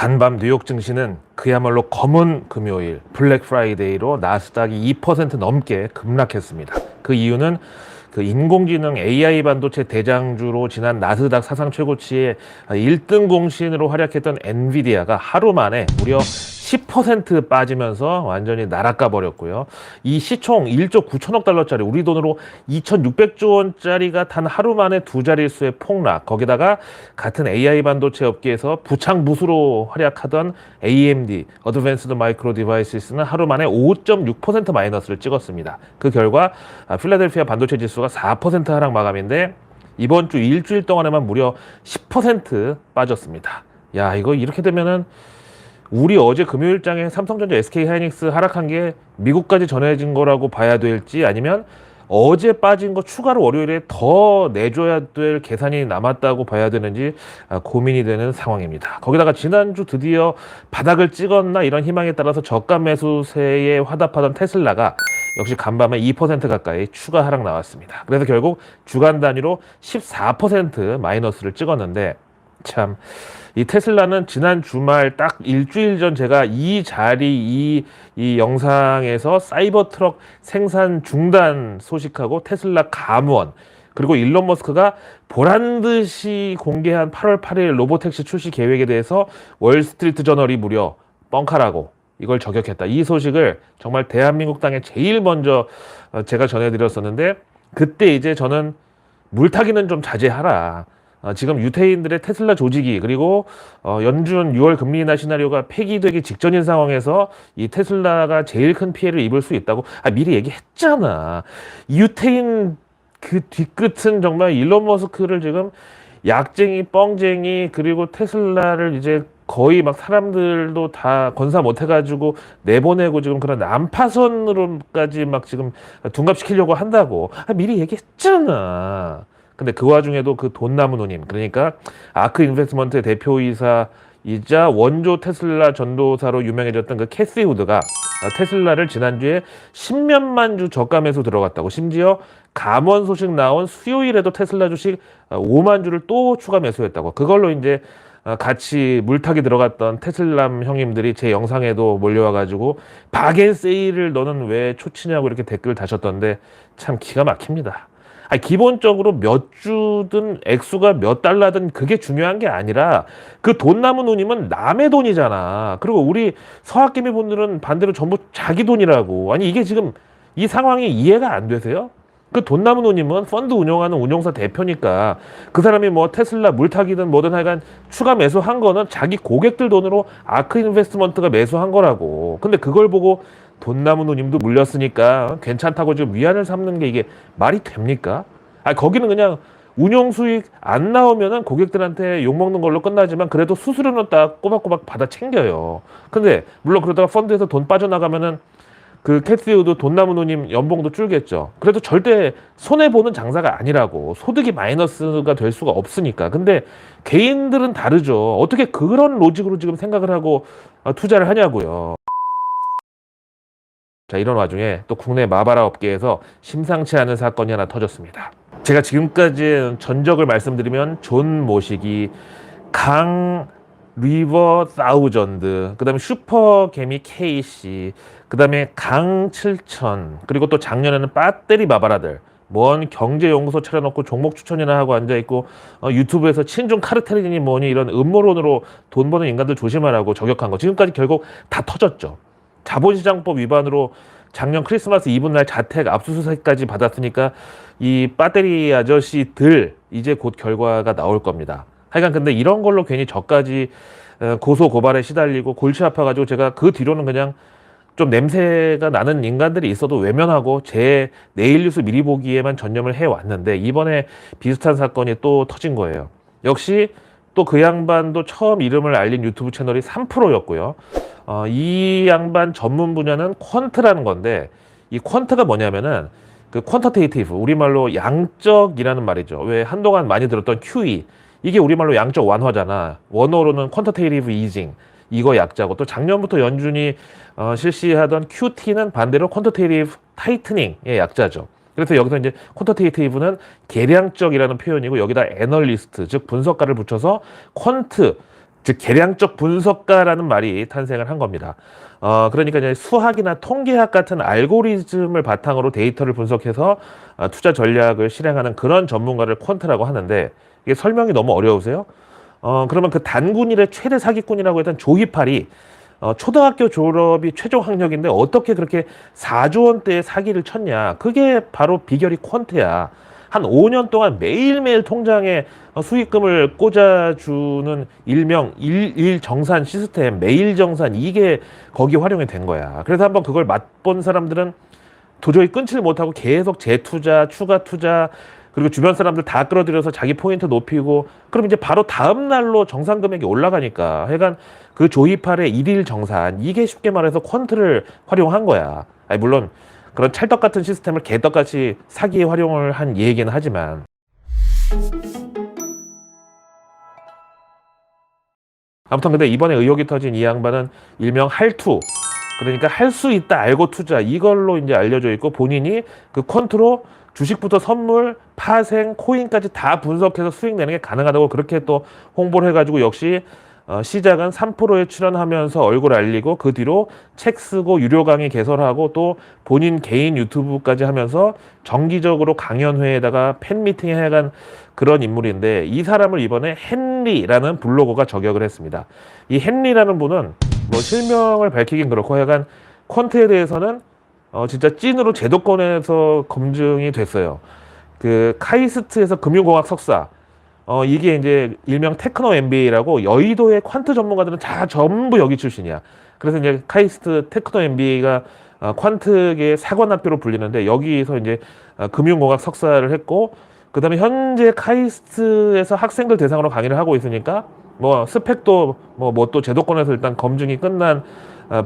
간밤 뉴욕 증시는 그야말로 검은 금요일 블랙 프라이데이로 나스닥이 2% 넘게 급락했습니다. 그 이유는 그 인공지능 AI 반도체 대장주로 지난 나스닥 사상 최고치의 1등 공신으로 활약했던 엔비디아가 하루 만에 무려 10% 빠지면서 완전히 날아가 버렸고요. 이 시총 1조 9천억 달러짜리 우리 돈으로 2,600조 원짜리가 단 하루 만에 두 자릿수의 폭락. 거기다가 같은 AI 반도체 업계에서 부창부수로 활약하던 AMD (Advanced Micro Devices는 하루 만에 5.6% 마이너스를 찍었습니다. 그 결과 아, 필라델피아 반도체 지수가 4% 하락 마감인데 이번 주 일주일 동안에만 무려 10% 빠졌습니다. 야 이거 이렇게 되면은 우리 어제 금요일장에 삼성전자 SK 하이닉스 하락한 게 미국까지 전해진 거라고 봐야 될지 아니면 어제 빠진 거 추가로 월요일에 더 내줘야 될 계산이 남았다고 봐야 되는지 아, 고민이 되는 상황입니다. 거기다가 지난주 드디어 바닥을 찍었나 이런 희망에 따라서 저가 매수세에 화답하던 테슬라가 역시 간밤에 2% 가까이 추가 하락 나왔습니다. 그래서 결국 주간 단위로 14% 마이너스를 찍었는데 참, 이 테슬라는 지난 주말 딱 일주일 전 제가 이 자리, 이, 이 영상에서 사이버 트럭 생산 중단 소식하고 테슬라 감원, 그리고 일론 머스크가 보란 듯이 공개한 8월 8일 로보택시 출시 계획에 대해서 월스트리트 저널이 무려 뻥카라고 이걸 저격했다. 이 소식을 정말 대한민국 땅에 제일 먼저 어, 제가 전해드렸었는데 그때 이제 저는 물타기는 좀 자제하라. 어, 지금 유태인들의 테슬라 조직이 그리고 어, 연준 6월 금리 인하 시나리오가 폐기되기 직전인 상황에서 이 테슬라가 제일 큰 피해를 입을 수 있다고 아, 미리 얘기했잖아. 이 유태인 그 뒤끝은 정말 일론 머스크를 지금 약쟁이, 뻥쟁이 그리고 테슬라를 이제 거의 막 사람들도 다 건사 못 해가지고 내보내고 지금 그런 난파선으로까지 막 지금 둔갑시키려고 한다고 아, 미리 얘기했잖아. 근데 그 와중에도 그 돈나무 누님 그러니까 아크 인베스트먼트 대표이사이자 원조 테슬라 전도사로 유명해졌던 그 캐시 후드가 테슬라를 지난주에 10몇만 주 저가 매수 들어갔다고 심지어 감원 소식 나온 수요일에도 테슬라 주식 5만 주를 또 추가 매수했다고 그걸로 이제 어, 같이 물타기 들어갔던 테슬람 형님들이 제 영상에도 몰려와가지고 바겐 세일을 너는 왜 초치냐고 이렇게 댓글 다셨던데 참 기가 막힙니다. 아니, 기본적으로 몇 주든 액수가 몇 달러든 그게 중요한 게 아니라 그 돈 남은 누님은 남의 돈이잖아. 그리고 우리 서학개미 분들은 반대로 전부 자기 돈이라고. 아니 이게 지금 이 상황이 이해가 안 되세요? 그 돈 남은 누님은 펀드 운영하는 운용사 대표니까 그 사람이 뭐 테슬라 물타기든 뭐든 하여간 추가 매수한 거는 자기 고객들 돈으로 아크 인베스트먼트가 매수한 거라고. 근데 그걸 보고 돈 남은 누님도 물렸으니까 괜찮다고 지금 위안을 삼는 게 이게 말이 됩니까? 아 거기는 그냥 운용 수익 안 나오면은 고객들한테 욕 먹는 걸로 끝나지만 그래도 수수료는 딱 꼬박꼬박 받아 챙겨요. 근데 물론 그러다가 펀드에서 돈 빠져나가면은 그 캐스우도 돈 남은 누님 연봉도 줄겠죠. 그래도 절대 손해 보는 장사가 아니라고 소득이 마이너스가 될 수가 없으니까. 근데 개인들은 다르죠. 어떻게 그런 로직으로 지금 생각을 하고 어, 투자를 하냐고요. 자, 이런 와중에 또 국내 마바라 업계에서 심상치 않은 사건이 하나 터졌습니다. 제가 지금까지 전적을 말씀드리면 존 모시기, 강 리버 사우전드, 그 다음에 슈퍼 개미 KC, 그 다음에 강 7000, 그리고 또 작년에는 배터리 마바라들, 뭔 경제연구소 차려놓고 종목 추천이나 하고 앉아있고, 어, 유튜브에서 친중 카르텔이니 뭐니 이런 음모론으로 돈 버는 인간들 조심하라고 저격한 거. 지금까지 결국 다 터졌죠. 자본시장법 위반으로 작년 크리스마스 이브 날 자택 압수수색까지 받았으니까 이 배터리 아저씨들 이제 곧 결과가 나올 겁니다. 하여간 근데 이런 걸로 괜히 저까지 어, 고소 고발에 시달리고 골치 아파가지고 제가 그 뒤로는 그냥 좀 냄새가 나는 인간들이 있어도 외면하고 제 내일 뉴스 미리 보기에만 전념을 해 왔는데 이번에 비슷한 사건이 또 터진 거예요. 역시 또 그 양반도 처음 이름을 알린 유튜브 채널이 3%였고요. 어, 이 양반 전문 분야는 퀀트라는 건데 이 퀀트가 뭐냐면은 그 퀀터테이티브 우리말로 양적이라는 말이죠. 왜 한동안 많이 들었던 QE 이게 우리말로 양적 완화잖아. 원어로는 퀀터테이티브 이징 이거 약자고 또 작년부터 연준이 어, 실시하던 QT는 반대로 퀀터테이티브 타이트닝의 약자죠. 그래서 여기서 이제 퀀터테이티브는 계량적이라는 표현이고 여기다 애널리스트 즉 분석가를 붙여서 퀀트 즉 계량적 분석가라는 말이 탄생을 한 겁니다. 어, 그러니까 이제 수학이나 통계학 같은 알고리즘을 바탕으로 데이터를 분석해서 어, 투자 전략을 실행하는 그런 전문가를 퀀트라고 하는데 이게 설명이 너무 어려우세요? 어, 그러면 그 단군일의 최대 사기꾼이라고 했던 조이팔이 어, 초등학교 졸업이 최종 학력인데 어떻게 그렇게 4조 원대의 사기를 쳤냐? 그게 바로 비결이 퀀트야. 한 5년 동안 매일매일 통장에 어, 수익금을 꽂아주는 일명 일일 정산 시스템, 매일 정산 이게 거기 활용이 된 거야. 그래서 한번 그걸 맛본 사람들은 도저히 끊지를 못하고 계속 재투자, 추가 투자, 그리고 주변 사람들 다 끌어들여서 자기 포인트 높이고 그럼 이제 바로 다음 날로 정산 금액이 올라가니까 하여간 그 조이팔의 일일 정산 이게 쉽게 말해서 퀀트를 활용한 거야. 아니 물론 그런 찰떡 같은 시스템을 개떡같이 사기에 활용을 한 얘기는 하지만 아무튼 근데 이번에 의혹이 터진 이 양반은 일명 할투 그러니까 할 수 있다 알고 투자 이걸로 이제 알려져 있고 본인이 그 퀀트로 주식부터 선물, 파생, 코인까지 다 분석해서 수익 내는 게 가능하다고 그렇게 또 홍보를 해가지고 역시 어, 시작은 3%에 출연하면서 얼굴 알리고 그 뒤로 책 쓰고 유료 강의 개설하고 또 본인 개인 유튜브까지 하면서 정기적으로 강연회에다가 팬미팅 해간 그런 인물인데 이 사람을 이번에 헨리라는 블로거가 저격을 했습니다. 이 헨리라는 분은 뭐 실명을 밝히긴 그렇고 약간 퀀트에 대해서는 어 진짜 찐으로 제도권에서 검증이 됐어요. 그 카이스트에서 금융공학 석사 어 이게 이제 일명 테크노 MBA라고 여의도의 퀀트 전문가들은 다 전부 여기 출신이야. 그래서 이제 카이스트 테크노 MBA가 어, 퀀트계 사관학교로 불리는데 여기서 이제 어, 금융공학 석사를 했고 그다음에 현재 카이스트에서 학생들 대상으로 강의를 하고 있으니까 뭐 스펙도 뭐 뭐 또 제도권에서 일단 검증이 끝난 아,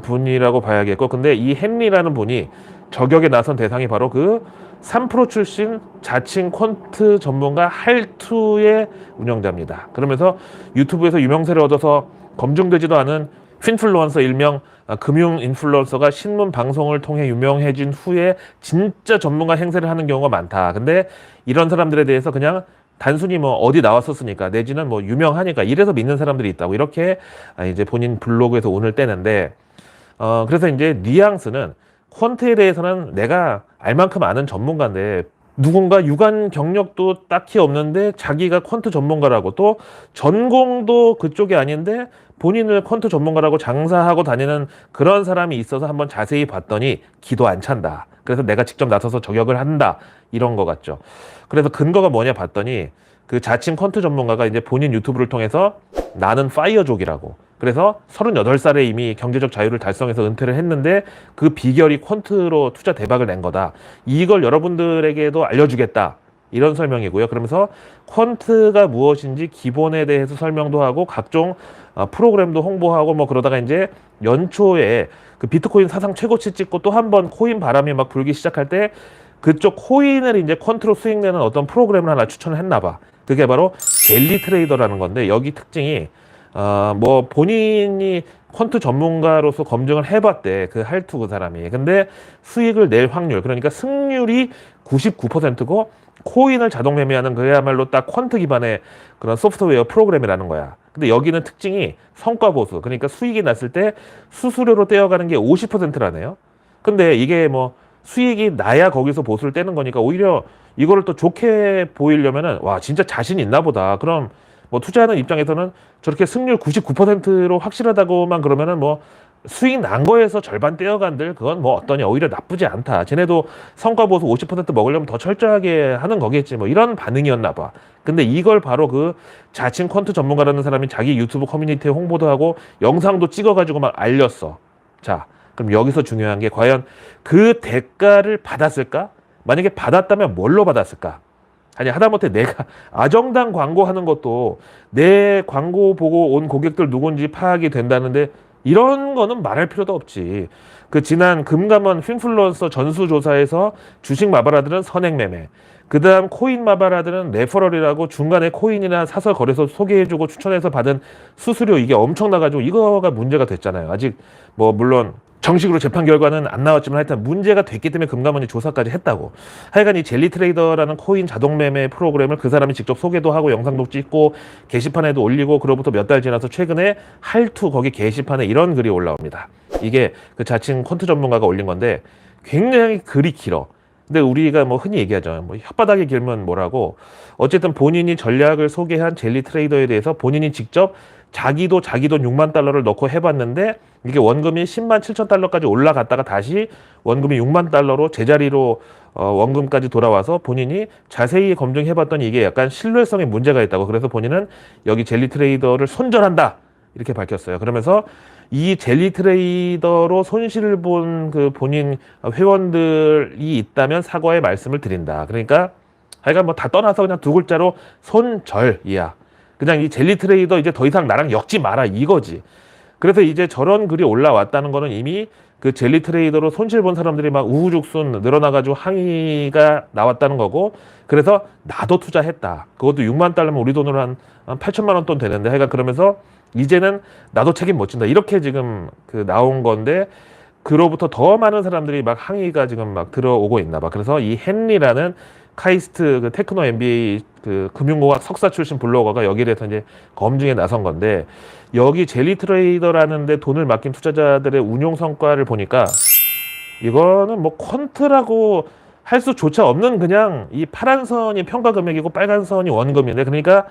분이라고 봐야겠고 근데 이 헨리라는 분이 저격에 나선 대상이 바로 그 3프로 출신 자칭 퀀트 전문가 할투의 운영자입니다. 그러면서 유튜브에서 유명세를 얻어서 검증되지도 않은 핀플루언서 일명 아, 금융 인플루언서가 신문 방송을 통해 유명해진 후에 진짜 전문가 행세를 하는 경우가 많다. 근데 이런 사람들에 대해서 그냥 단순히 뭐 어디 나왔었으니까 내지는 뭐 유명하니까 이래서 믿는 사람들이 있다고 이렇게 아, 이제 본인 블로그에서 오늘 떼는데 어 그래서 이제 뉘앙스는 퀀트에 대해서는 내가 알만큼 아는 전문가인데 누군가 유관 경력도 딱히 없는데 자기가 퀀트 전문가라고 또 전공도 그쪽이 아닌데 본인을 퀀트 전문가라고 장사하고 다니는 그런 사람이 있어서 한번 자세히 봤더니 기도 안 찬다. 그래서 내가 직접 나서서 저격을 한다. 이런 거 같죠. 그래서 근거가 뭐냐 봤더니 그 자칭 퀀트 전문가가 이제 본인 유튜브를 통해서 나는 파이어족이라고. 그래서 38살에 이미 경제적 자유를 달성해서 은퇴를 했는데 그 비결이 퀀트로 투자 대박을 낸 거다. 이걸 여러분들에게도 알려주겠다. 이런 설명이고요. 그러면서 퀀트가 무엇인지 기본에 대해서 설명도 하고 각종 어, 프로그램도 홍보하고 뭐 그러다가 이제 연초에 그 비트코인 사상 최고치 찍고 또 한 번 코인 바람이 막 불기 시작할 때 그쪽 코인을 이제 퀀트로 수익 내는 어떤 프로그램을 하나 추천을 했나 봐. 그게 바로 젤리 트레이더라는 건데 여기 특징이 어 뭐 본인이 퀀트 전문가로서 검증을 해봤대 그 할투 그 사람이. 근데 수익을 낼 확률 그러니까 승률이 99%고 코인을 자동 매매하는 그야말로 딱 퀀트 기반의 그런 소프트웨어 프로그램이라는 거야. 근데 여기는 특징이 성과 보수. 그러니까 수익이 났을 때 수수료로 떼어가는 게 50%라네요. 근데 이게 뭐 수익이 나야 거기서 보수를 떼는 거니까 오히려 이거를 또 좋게 보이려면은 와 진짜 자신 있나 보다. 그럼 뭐 투자하는 입장에서는 저렇게 승률 99%로 확실하다고만 그러면은 뭐 수익 난 거에서 절반 떼어간들 그건 뭐 어떠냐 오히려 나쁘지 않다. 쟤네도 성과 보수 50% 먹으려면 더 철저하게 하는 거겠지 뭐 이런 반응이었나 봐. 근데 이걸 바로 그 자칭 퀀트 전문가라는 사람이 자기 유튜브 커뮤니티에 홍보도 하고 영상도 찍어가지고 막 알렸어. 자 그럼 여기서 중요한 게 과연 그 대가를 받았을까? 만약에 받았다면 뭘로 받았을까? 아니 하다못해 내가 아정당 광고하는 것도 내 광고 보고 온 고객들 누군지 파악이 된다는데 이런 거는 말할 필요도 없지. 그 지난 금감원 핀플루언서 전수조사에서 주식 마바라들은 선행 매매, 그 다음 코인 마바라들은 레퍼럴이라고 중간에 코인이나 사설 거래소 소개해주고 추천해서 받은 수수료 이게 엄청나가지고 이거가 문제가 됐잖아요. 아직 뭐 물론 정식으로 재판 결과는 안 나왔지만 하여튼 문제가 됐기 때문에 금감원이 조사까지 했다고. 하여간 이 젤리 트레이더라는 코인 자동 매매 프로그램을 그 사람이 직접 소개도 하고 영상도 찍고 게시판에도 올리고 그로부터 몇 달 지나서 최근에 할투 거기 게시판에 이런 글이 올라옵니다. 이게 그 자칭 콘트 전문가가 올린 건데 굉장히 글이 길어. 근데 우리가 뭐 흔히 얘기하죠. 뭐 혓바닥이 길면 뭐라고. 어쨌든 본인이 전략을 소개한 젤리 트레이더에 대해서 본인이 직접 자기도 자기 돈 6만 달러를 넣고 해봤는데 이게 원금이 10만 7천 달러까지 올라갔다가 다시 원금이 6만 달러로 제자리로 어, 원금까지 돌아와서 본인이 자세히 검증해봤더니 이게 약간 신뢰성에 문제가 있다고 그래서 본인은 여기 젤리 트레이더를 손절한다 이렇게 밝혔어요. 그러면서 이 젤리 트레이더로 손실을 본 그 본인 회원들이 있다면 사과의 말씀을 드린다. 그러니까 하여간 뭐 다 떠나서 그냥 두 글자로 손절이야. 그냥 이 젤리 트레이더 이제 더 이상 나랑 엮지 마라 이거지. 그래서 이제 저런 글이 올라왔다는 거는 이미 그 젤리 트레이더로 손실 본 사람들이 막 우후죽순 늘어나가지고 항의가 나왔다는 거고 그래서 나도 투자했다. 그것도 6만 달러면 우리 돈으로 한, 한 8천만 원 돈 되는데 하여간 그러면서 이제는 나도 책임 못 진다. 이렇게 지금 그 나온 건데 그로부터 더 많은 사람들이 막 항의가 지금 막 들어오고 있나 봐. 그래서 이 헨리라는 카이스트 그 테크노 MBA 그 금융공학 석사 출신 블로거가 여기에 대해서 이제 검증에 나선 건데 여기 젤리 트레이더라는데 돈을 맡긴 투자자들의 운용 성과를 보니까 이거는 뭐 퀀트라고 할 수조차 없는 그냥 이 파란 선이 평가 금액이고 빨간 선이 원금인데 그러니까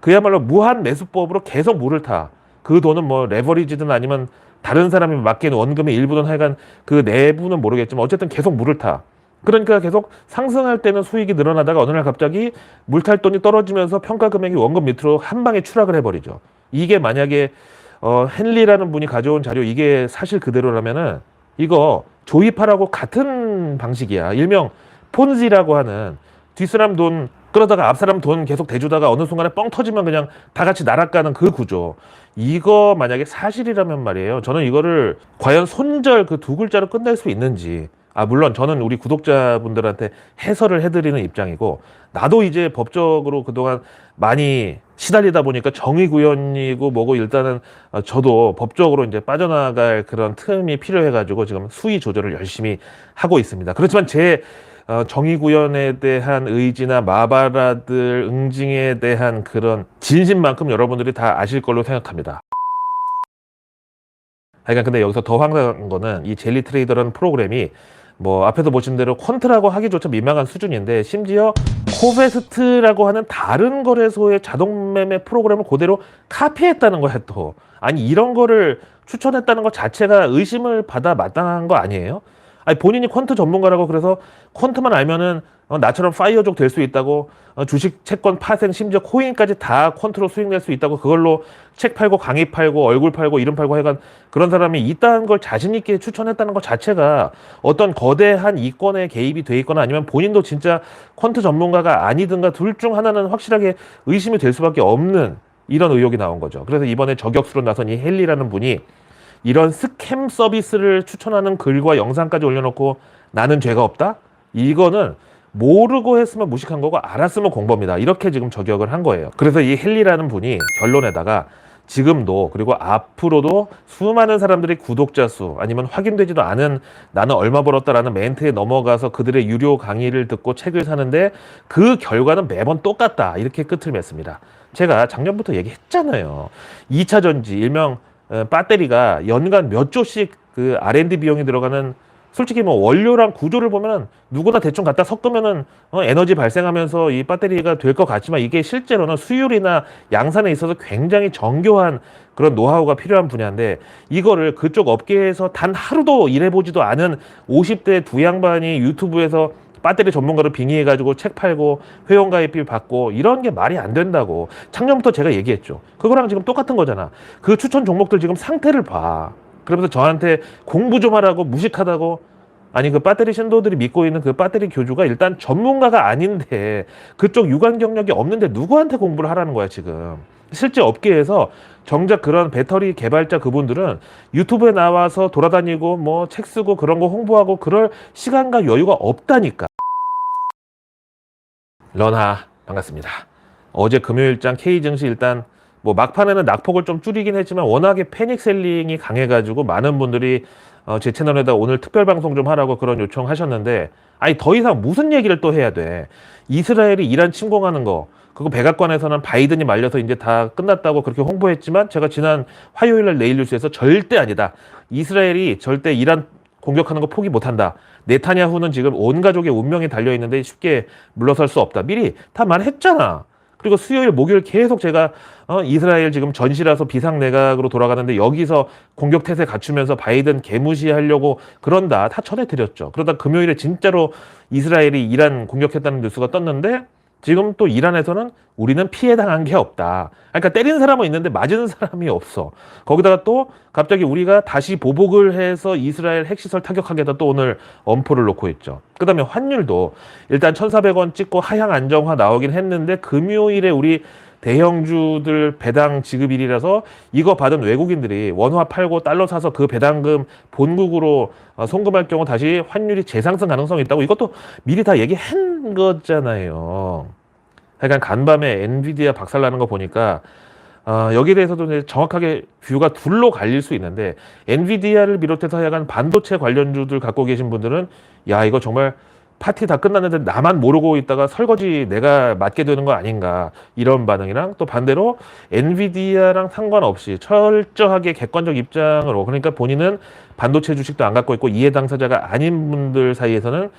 그야말로 무한 매수법으로 계속 물을 타. 그 돈은 뭐 레버리지든 아니면 다른 사람이 맡긴 원금의 일부든 하여간 그 내부는 모르겠지만 어쨌든 계속 물을 타. 그러니까 계속 상승할 때는 수익이 늘어나다가 어느 날 갑자기 물탈 돈이 떨어지면서 평가 금액이 원금 밑으로 한 방에 추락을 해버리죠. 이게 만약에 어, 헨리라는 분이 가져온 자료 이게 사실 그대로라면은 이거 조이파라고 같은 방식이야. 일명 폰지라고 하는 뒷사람 돈 그러다가 앞사람 돈 계속 대주다가 어느 순간에 뻥 터지면 그냥 다 같이 날아가는 그 구조. 이거 만약에 사실이라면 말이에요. 저는 이거를 과연 손절 그 두 글자로 끝낼 수 있는지. 아, 물론 저는 우리 구독자분들한테 해설을 해드리는 입장이고, 나도 이제 법적으로 그동안 많이 시달리다 보니까 정의 구현이고 뭐고 일단은 어, 저도 법적으로 이제 빠져나갈 그런 틈이 필요해가지고 지금 수위 조절을 열심히 하고 있습니다. 그렇지만 제 어, 정의 구현에 대한 의지나 마바라들 응징에 대한 그런 진심만큼 여러분들이 다 아실 걸로 생각합니다. 하여간 근데 여기서 더 황당한 거는 이 젤리 트레이더라는 프로그램이 뭐 앞에서 보신 대로 콘트라고 하기조차 민망한 수준인데 심지어 코베스트라고 하는 다른 거래소의 자동 매매 프로그램을 그대로 카피했다는 거야 또 아니 이런 거를 추천했다는 것 자체가 의심을 받아 마땅한 거 아니에요? 아니 본인이 퀀트 전문가라고 그래서 퀀트만 알면은 어, 나처럼 파이어족 될 수 있다고 어, 주식 채권 파생 심지어 코인까지 다 퀀트로 수익 낼수 있다고 그걸로 책 팔고 강의 팔고 얼굴 팔고 이름 팔고 해간 그런 사람이 있다는 걸 자신 있게 추천했다는 것 자체가 어떤 거대한 이권에 개입이 돼 있거나 아니면 본인도 진짜 퀀트 전문가가 아니든가 둘 중 하나는 확실하게 의심이 될 수밖에 없는 이런 의혹이 나온 거죠. 그래서 이번에 저격수로 나선 이 헬리라는 분이 이런 스캠 서비스를 추천하는 글과 영상까지 올려놓고 나는 죄가 없다? 이거는 모르고 했으면 무식한 거고 알았으면 공범이다. 이렇게 지금 저격을 한 거예요. 그래서 이 헨리라는 분이 결론에다가 지금도 그리고 앞으로도 수많은 사람들이 구독자 수 아니면 확인되지도 않은 나는 얼마 벌었다라는 멘트에 넘어가서 그들의 유료 강의를 듣고 책을 사는데 그 결과는 매번 똑같다. 이렇게 끝을 맺습니다. 제가 작년부터 얘기했잖아요. 2차 전지 일명 어, 배터리가 연간 몇 조씩 그 R&D 비용이 들어가는 솔직히 뭐 원료랑 구조를 보면은 누구나 대충 갖다 섞으면은 어, 에너지 발생하면서 이 배터리가 될 것 같지만 이게 실제로는 수율이나 양산에 있어서 굉장히 정교한 그런 노하우가 필요한 분야인데 이거를 그쪽 업계에서 단 하루도 일해보지도 않은 50대 두 양반이 유튜브에서 배터리 전문가로 빙의해가지고 책 팔고 회원가입비 받고 이런 게 말이 안 된다고 작년부터 제가 얘기했죠. 그거랑 지금 똑같은 거잖아. 그 추천 종목들 지금 상태를 봐. 그러면서 저한테 공부 좀 하라고 무식하다고. 아니 그 배터리 신도들이 믿고 있는 그 배터리 교주가 일단 전문가가 아닌데 그쪽 유관 경력이 없는데 누구한테 공부를 하라는 거야 지금? 실제 업계에서 정작 그런 배터리 개발자 그분들은 유튜브에 나와서 돌아다니고 뭐 책 쓰고 그런 거 홍보하고 그럴 시간과 여유가 없다니까. 런하 반갑습니다. 어제 금요일장 K 증시 일단 뭐 막판에는 낙폭을 좀 줄이긴 했지만 워낙에 패닉 셀링이 강해가지고 많은 분들이 어, 제 채널에다 오늘 특별 방송 좀 하라고 그런 요청하셨는데 아니 더 이상 무슨 얘기를 또 해야 돼? 이스라엘이 이란 침공하는 거 그거 백악관에서는 바이든이 말려서 이제 다 끝났다고 그렇게 홍보했지만 제가 지난 화요일 날 내일 뉴스에서 절대 아니다. 이스라엘이 절대 이란 공격하는 거 포기 못한다. 네타냐후는 지금 온 가족의 운명이 달려 있는데 쉽게 물러설 수 없다. 미리 다 말했잖아. 그리고 수요일, 목요일 계속 제가 어, 이스라엘 지금 전시라서 비상 내각으로 돌아가는데 여기서 공격 태세 갖추면서 바이든 개무시하려고 그런다 다 전해드렸죠. 그러다 금요일에 진짜로 이스라엘이 이란 공격했다는 뉴스가 떴는데 지금 또 이란에서는 우리는 피해 당한 게 없다. 그러니까 때린 사람은 있는데 맞은 사람이 없어. 거기다가 또 갑자기 우리가 다시 보복을 해서 이스라엘 핵시설 타격하겠다 또 오늘 엄포를 놓고 있죠. 그다음에 환율도 일단 1,400원 찍고 하향 안정화 나오긴 했는데 금요일에 우리 대형주들 배당 지급일이라서 이거 받은 외국인들이 원화 팔고 달러 사서 그 배당금 본국으로 어, 송금할 경우 다시 환율이 재상승 가능성이 있다고 이것도 미리 다 얘기한 거잖아요. 하여간 간밤에 엔비디아 박살나는 거 보니까 어, 여기에 대해서도 이제 정확하게 뷰가 둘로 갈릴 수 있는데 엔비디아를 비롯해서 하여간 반도체 관련주들 갖고 계신 분들은 야 이거 정말 파티 다 끝났는데 나만 모르고 있다가 설거지 내가 맡게 되는 거 아닌가 이런 반응이랑 또 반대로 엔비디아랑 상관없이 철저하게 객관적 입장으로 그러니까 본인은 반도체 주식도 안 갖고 있고 이해 당사자가 아닌 분들 사이에서는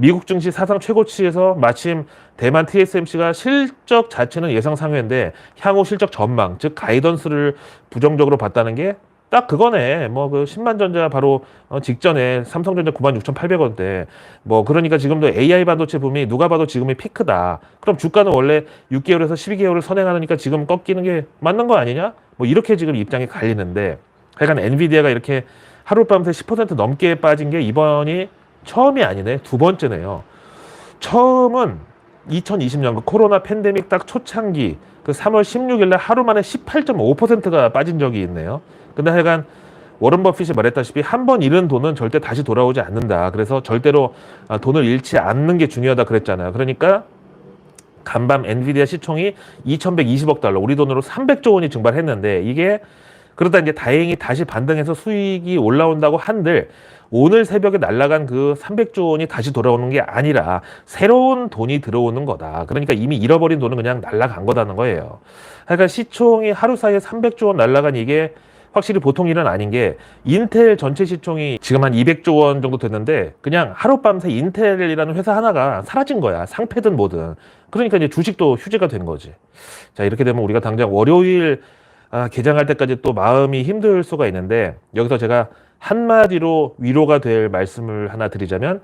미국 증시 사상 최고치에서 마침 대만 TSMC가 실적 자체는 예상 상회인데 향후 실적 전망 즉 가이던스를 부정적으로 봤다는 게 딱 그거네. 뭐 그 10만 전자 바로 어 직전에 삼성전자 96,800원대. 뭐 그러니까 지금도 AI 반도체 붐이 누가 봐도 지금이 피크다. 그럼 주가는 원래 6개월에서 12개월을 선행하니까 지금 꺾이는 게 맞는 거 아니냐? 뭐 이렇게 지금 입장이 갈리는데 하여간 엔비디아가 이렇게 하룻밤새 10% 넘게 빠진 게 이번이 처음이 아니네. 두 번째네요. 처음은 2020년 그 코로나 팬데믹 딱 초창기 그 3월 16일 날 하루 만에 18.5%가 빠진 적이 있네요. 근데 하여간 워런 버핏이 말했다시피 한 번 잃은 돈은 절대 다시 돌아오지 않는다. 그래서 절대로 아, 돈을 잃지 않는 게 중요하다 그랬잖아요. 그러니까 간밤 엔비디아 시총이 2,120억 달러, 우리 돈으로 300조 원이 증발했는데 이게 그러다 이제 다행히 다시 반등해서 수익이 올라온다고 한들 오늘 새벽에 날라간 그 300조 원이 다시 돌아오는 게 아니라 새로운 돈이 들어오는 거다. 그러니까 이미 잃어버린 돈은 그냥 날라간 거다는 거예요. 그러니까 시총이 하루 사이에 300조 원 날라간 이게 확실히 보통 일은 아닌 게 인텔 전체 시총이 지금 한 200조 원 정도 됐는데 그냥 하룻밤새 인텔이라는 회사 하나가 사라진 거야. 상패든 뭐든. 그러니까 이제 주식도 휴지가 된 거지. 자, 이렇게 되면 우리가 당장 월요일 아, 개장할 때까지 또 마음이 힘들 수가 있는데 여기서 제가 한마디로 위로가 될 말씀을 하나 드리자면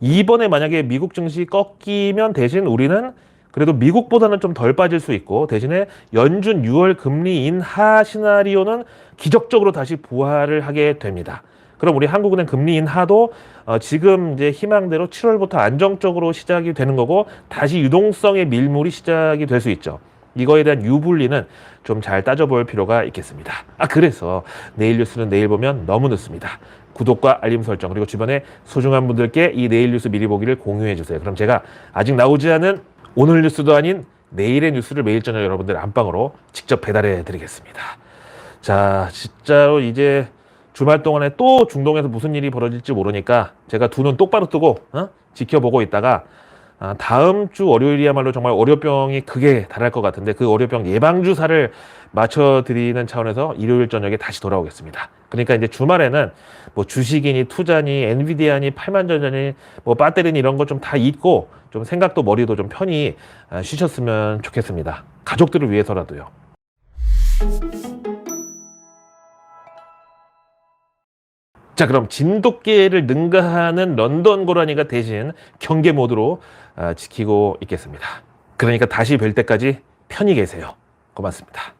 이번에 만약에 미국 증시 꺾이면 대신 우리는 그래도 미국보다는 좀 덜 빠질 수 있고 대신에 연준 6월 금리 인하 시나리오는 기적적으로 다시 부활을 하게 됩니다. 그럼 우리 한국은행 금리 인하도 어, 지금 이제 희망대로 7월부터 안정적으로 시작이 되는 거고 다시 유동성의 밀물이 시작이 될 수 있죠. 이거에 대한 유불리는 좀 잘 따져볼 필요가 있겠습니다. 아 그래서 내일 뉴스는 내일 보면 너무 늦습니다. 구독과 알림 설정 그리고 주변에 소중한 분들께 이 내일 뉴스 미리 보기를 공유해 주세요. 그럼 제가 아직 나오지 않은 오늘 뉴스도 아닌 내일의 뉴스를 매일 저녁 여러분들 안방으로 직접 배달해 드리겠습니다. 자, 진짜로 이제 주말 동안에 또 중동에서 무슨 일이 벌어질지 모르니까 제가 두 눈 똑바로 뜨고 어? 지켜보고 있다가 아, 다음 주 월요일이야말로 정말 월요병이 크게 달할 것 같은데 그 월요병 예방 주사를 맞춰 드리는 차원에서 일요일 저녁에 다시 돌아오겠습니다. 그러니까 이제 주말에는 뭐 주식이니 투자니 엔비디아니 팔만전자니 뭐 배터리니 이런 거 좀 다 잊고 좀 생각도 머리도 좀 편히 아, 쉬셨으면 좋겠습니다. 가족들을 위해서라도요. 자 그럼 진돗개를 능가하는 런던 고라니가 대신 경계 모드로 아, 지키고 있겠습니다. 그러니까 다시 뵐 때까지 편히 계세요. 고맙습니다.